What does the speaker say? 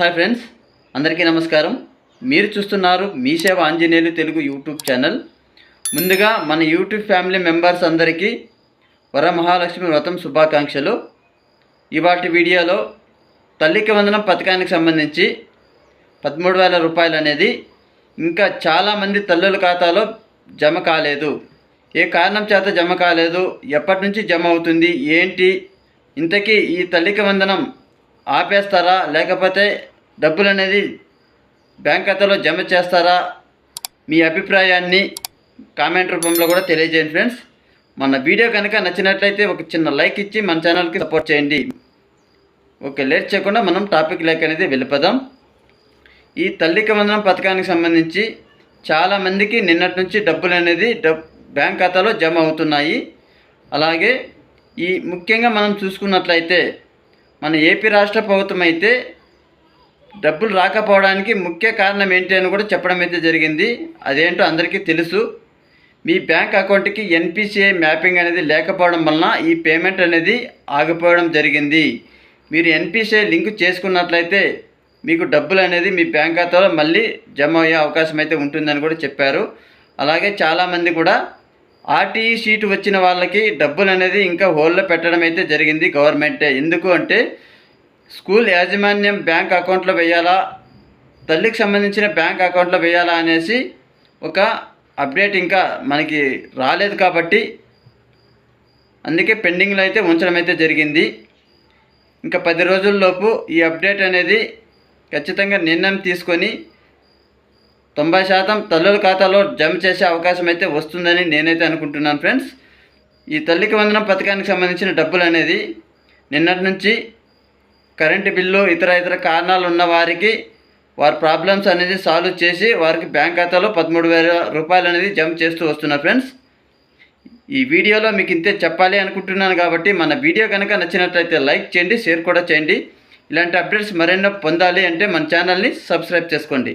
Hi friends అందరికీ నమస్కారం. మీరు చూస్తున్నారు మీ సేవ ఆంజనేయులు తెలుగు యూట్యూబ్ ఛానల్. ముందుగా మన యూట్యూబ్ ఫ్యామిలీ మెంబర్స్ అందరికీ వరమహాలక్ష్మి వ్రతం శుభాకాంక్షలు. ఇవాటి వీడియోలో తల్లికి వందనం పథకానికి సంబంధించి పదమూడు వేల రూపాయలు అనేది ఇంకా చాలామంది తల్లుల ఖాతాలో జమ కాలేదు. ఏ కారణం చేత జమ కాలేదు? ఎప్పటి నుంచి జమ అవుతుంది? ఏంటి? ఇంతకీ ఈ తల్లికి వందనం ఆపేస్తారా? లేకపోతే డబ్బులు అనేది బ్యాంక్ ఖాతాలో జమ చేస్తారా? మీ అభిప్రాయాన్ని కామెంట్ రూపంలో కూడా తెలియజేయండి ఫ్రెండ్స్. మన వీడియో కనుక నచ్చినట్లయితే ఒక చిన్న లైక్ ఇచ్చి మన ఛానల్కి సపోర్ట్ చేయండి. ఓకే లేట్ చేయకుండా మనం టాపిక్ లైక్ అనేది వెళ్ళిపోదాం. ఈ తల్లికి వందనం పథకానికి సంబంధించి చాలామందికి నిన్నటి నుంచి డబ్బులు అనేది డబ్ బ్యాంక్ ఖాతాలో జమ అవుతున్నాయి. అలాగే ఈ ముఖ్యంగా మనం చూసుకున్నట్లయితే మన ఏపీ రాష్ట్ర ప్రభుత్వం అయితే డబ్బులు రాకపోవడానికి ముఖ్య కారణం ఏంటి అని కూడా చెప్పడం అయితే జరిగింది. అదేంటో అందరికీ తెలుసు. మీ బ్యాంక్ అకౌంట్కి ఎన్పిసిఐ మ్యాపింగ్ అనేది లేకపోవడం వలన ఈ పేమెంట్ అనేది ఆగిపోవడం జరిగింది. మీరు ఎన్పిసిఐ లింక్ చేసుకున్నట్లయితే మీకు డబ్బులు అనేది మీ బ్యాంక్ ఖాతాలో మళ్ళీ జమ అయ్యే అవకాశం అయితే ఉంటుందని కూడా చెప్పారు. అలాగే చాలామంది కూడా ఆర్టీఈ సీటు వచ్చిన వాళ్ళకి డబ్బులు అనేది ఇంకా హోల్లో పెట్టడం అయితే జరిగింది గవర్నమెంటే. ఎందుకు అంటే స్కూల్ యాజమాన్యం బ్యాంక్ అకౌంట్లో వేయాలా? తల్లికి సంబంధించిన బ్యాంక్ అకౌంట్లో వేయాలా అనేసి ఒక అప్డేట్ ఇంకా మనకి రాలేదు కాబట్టి అందుకే పెండింగ్లో అయితే ఉంచడం అయితే జరిగింది. ఇంకా పది రోజుల్లోపు ఈ అప్డేట్ అనేది ఖచ్చితంగా నిర్ణయం తీసుకొని తొంభై శాతం తల్లుల ఖాతాలో జమ చేసే అవకాశం అయితే వస్తుందని నేనైతే అనుకుంటున్నాను ఫ్రెండ్స్. ఈ తల్లికి వందనం పథకానికి సంబంధించిన డబ్బులు అనేది నిన్నటి నుంచి కరెంటు బిల్లు ఇతర ఇతర కారణాలు ఉన్న వారికి వారి ప్రాబ్లమ్స్ అనేది సాల్వ్ చేసి వారికి బ్యాంక్ ఖాతాలో పదమూడు వేల రూపాయలు అనేది జమ చేస్తూ వస్తున్నారు ఫ్రెండ్స్. ఈ వీడియోలో మీకు ఇంతే చెప్పాలి అనుకుంటున్నాను కాబట్టి మన వీడియో కనుక నచ్చినట్లయితే లైక్ చేయండి షేర్ కూడా చేయండి. ఇలాంటి అప్డేట్స్ మరెన్నో పొందాలి అంటే మన ఛానల్ని సబ్స్క్రైబ్ చేసుకోండి.